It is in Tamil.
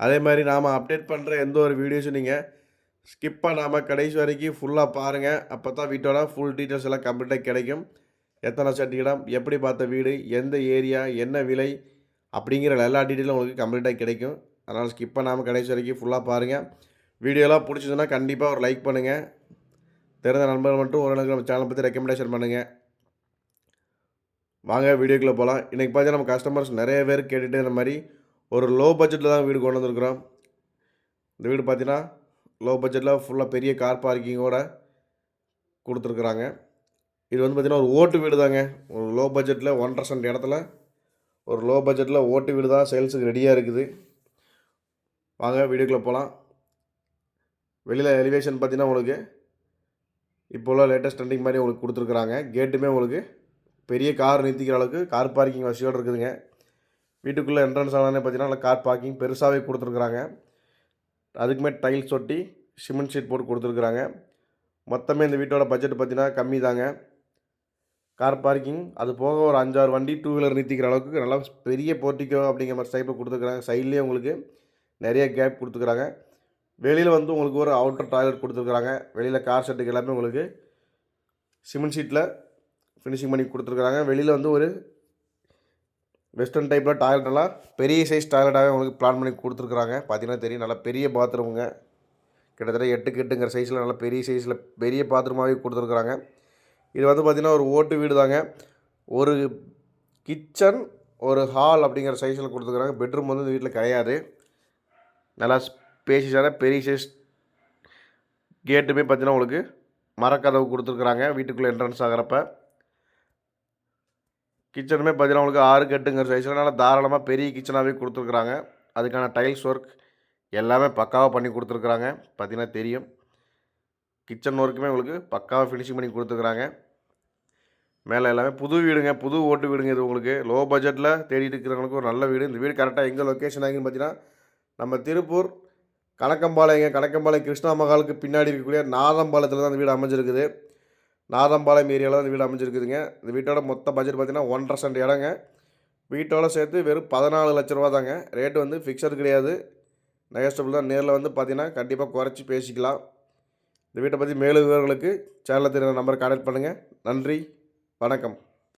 அதே மாதிரி நாம் அப்டேட் பண்ணுற எந்த ஒரு வீடியோஸும் நீங்கள் ஸ்கிப் பண்ணாமல் கடைசி வரைக்கும் ஃபுல்லாக பாருங்கள் அப்போ தான் வீட்டோட ஃபுல் டீட்டெயில்ஸ் எல்லாம் கம்ப்ளீட்டாக கிடைக்கும். எத்தனை சட்டி எப்படி பார்த்த வீடு? எந்த ஏரியா என்ன விலை? அப்படிங்கிற எல்லா டீட்டெயிலும் உங்களுக்கு கம்ப்ளீட்டாக கிடைக்கும். அதனால் ஸ்கிப் பண்ணாமல் கடைசி வரைக்கும் ஃபுல்லாக பாருங்கள் வீடியோலாம் பிடிச்சதுன்னா கண்டிப்பாக ஒரு லைக் பண்ணுங்கள் தெரிந்த நண்பர்கள் மட்டும் ஓரளவுக்கு நம்ம சேனலை பற்றி ரெக்கமெண்டேஷன் பண்ணுங்கள் வாங்க வீடியோக்குள்ளே போகலாம் இன்றைக்கி பார்த்தீங்கன்னா நம்ம கஸ்டமர்ஸ் நிறைய பேர் கேட்டுகிட்டே இந்த மாதிரி ஒரு லோ பட்ஜெட்டில் தான் வீடு கொண்டு வந்திருக்கிறோம். இந்த வீடு பார்த்தீங்கன்னா லோ பட்ஜெட்டில் ஃபுல்லாக பெரிய கார் பார்க்கிங்கோட கொடுத்துருக்குறாங்க. இது வந்து பார்த்திங்கன்னா ஒரு ஓட்டு வீடு தாங்க. ஒரு லோ பட்ஜெட்டில் ஒன்றரை சென்ட் இடத்துல ஒரு லோ பட்ஜெட்டில் ஓட்டு வீடு தான் சேல்ஸுக்கு ரெடியாக இருக்குது. வாங்க வீடியோக்குள்ளே போகலாம் வெளியில் எலிவேஷன் பார்த்தீங்கன்னா உங்களுக்கு இப்போ உள்ள லேட்டஸ்ட் ட்ரெண்டிங் மாதிரி உங்களுக்கு கொடுத்துருக்குறாங்க. கேட்டுமே உங்களுக்கு பெரிய கார் நிறுத்திக்கிற அளவுக்கு கார் பார்க்கிங் வசதியோடு இருக்குதுங்க. வீட்டுக்குள்ளே என்ட்ரன்ஸ் ஆனாலே பார்த்தீங்கன்னா நல்லா கார் பார்க்கிங் பெருசாகவே கொடுத்துருக்குறாங்க. அதுக்குமே டைல்ஸ் ஒட்டி சிமெண்ட் ஷீட் போட்டு கொடுத்துருக்குறாங்க. மொத்தமே இந்த வீட்டோட பட்ஜெட் பார்த்தீங்கன்னா கம்மி தாங்க கார் பார்க்கிங் அது போக ஒரு அஞ்சாறு வண்டி டூ வீலர் நிறுத்திக்கிற அளவுக்கு நல்லா பெரிய போர்ட்டிக்கோ அப்படிங்கிற மாதிரி டைப்பில் கொடுத்துருக்குறாங்க. சைட்லேயே உங்களுக்கு நிறைய கேப் கொடுத்துருக்குறாங்க. வெளியில் வந்து உங்களுக்கு ஒரு அவுட்டர் டாய்லெட் கொடுத்துருக்குறாங்க. வெளியில் கார் செட்டுக்கு எல்லாமே உங்களுக்கு சிமெண்ட் ஷீட்டில் ஃபினிஷிங் பண்ணி கொடுத்துருக்குறாங்க. வெளியில் வந்து ஒரு வெஸ்டர்ன் டைப்பில் டாய்லெட்டெல்லாம் பெரிய சைஸ் டாய்லெட்டாகவே உங்களுக்கு பிளான் பண்ணி கொடுத்துருக்குறாங்க. பார்த்தீங்கன்னா தெரியும் நல்லா பெரிய பாத்ரூமுங்க கிட்டத்தட்ட எட்டுக்கு எட்டுங்கிற சைஸில் நல்லா பெரிய சைஸில் பெரிய பாத்ரூமாகவே கொடுத்துருக்குறாங்க. இது வந்து பார்த்திங்கன்னா ஒரு ஓட்டு வீடு தாங்க. ஒரு கிச்சன் ஒரு ஹால் அப்படிங்கிற சைஸில் கொடுத்துருக்குறாங்க. பெட்ரூம் வந்து இந்த வீட்டில் கிடையாது. நல்லா ஸ்பேஷியஸான பெரிய சைஸ் கேட்டுமே பார்த்தீங்கன்னா உங்களுக்கு மரக்கதவு கொடுத்துருக்குறாங்க. வீட்டுக்குள்ளே என்ட்ரன்ஸ் ஆகிறப்ப. கிச்சனுமே பார்த்தீங்கன்னா உங்களுக்கு ஆறு கட்டுங்கிற சைஸில் நல்லா தாராளமாக பெரிய கிச்சனாகவே கொடுத்துருக்குறாங்க. அதுக்கான டைல்ஸ் ஒர்க் எல்லாமே பக்காவாக பண்ணி கொடுத்துருக்குறாங்க. பார்த்தீங்கன்னா தெரியும். கிச்சன் ஒர்க்குமே உங்களுக்கு பக்காவாக ஃபினிஷிங் பண்ணி கொடுத்துருக்குறாங்க. மேலே எல்லாமே புது வீடுங்க. புது ஓட்டு வீடுங்க இது உங்களுக்கு. லோ பட்ஜெட்டில் தேடிட்டு இருக்கிறவங்களுக்கு ஒரு நல்ல வீடு. இந்த வீடு கரெக்டாக எங்கே லொக்கேஷன் ஆகின்னு பார்த்தீங்கன்னா நம்ம திருப்பூர் கணக்கம்பாளையங்க கணக்கம்பாளையம் கிருஷ்ணா மகாலுக்கு பின்னாடி இருக்கக்கூடிய நாதம்பாளையத்தில் தான் இந்த வீடு அமைஞ்சிருக்குது. நாதம்பாளையம் ஏரியாவில் தான் இந்த வீடு அமைஞ்சிருக்குதுங்க. இந்த வீட்டோட மொத்த பட்ஜெட் பார்த்தீங்கன்னா ஒன்றரை சென்ட் இடங்க. வீட்டோட சேர்த்து வெறும் பதினாலு லட்ச ரூபா தாங்க. ரேட்டு வந்து ஃபிக்ஸட் கிடையாது. நெகஸ்டபிள் தான். நேரில் வந்து பார்த்தீங்கன்னா கண்டிப்பாக குறைச்சி பேசிக்கலாம். இந்த வீட்டை பற்றி மேலும் விவரங்களுக்கு சேனலில் தெரியாத நம்பர் கான்டாக்ட் பண்ணுங்கள் நன்றி. வணக்கம்.